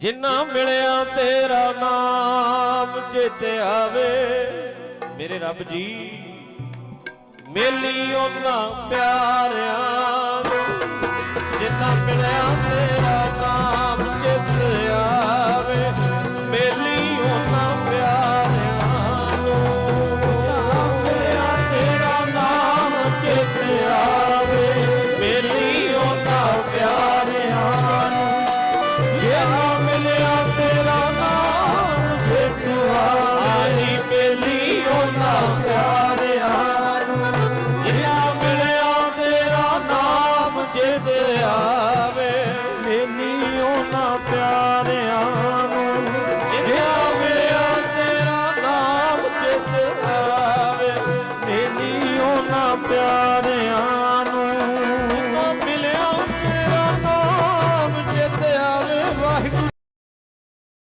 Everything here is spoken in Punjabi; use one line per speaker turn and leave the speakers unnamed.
ਜਿੰਨਾ ਮਿਲਿਆ ਤੇਰਾ ਨਾਮ ਚੇਤੇ ਆਵੇ। ਮੇਰੇ ਰੱਬ ਜੀ, ਮੇਲੀ ਉਹਨਾਂ ਪਿਆਰਿਆਂ ਜਿੰਨਾ ਮਿਲਿਆ ਤੇਰਾ ਚਿਤ ਆਵੇ ਮੈਨੀ ਪਿਆਰਿਆਂ ਨੂੰ। ਜਿਆਵੇ ਤੇਰਾ ਨਾਮ ਚਿਤ ਆਵੇ ਮੈਨੀ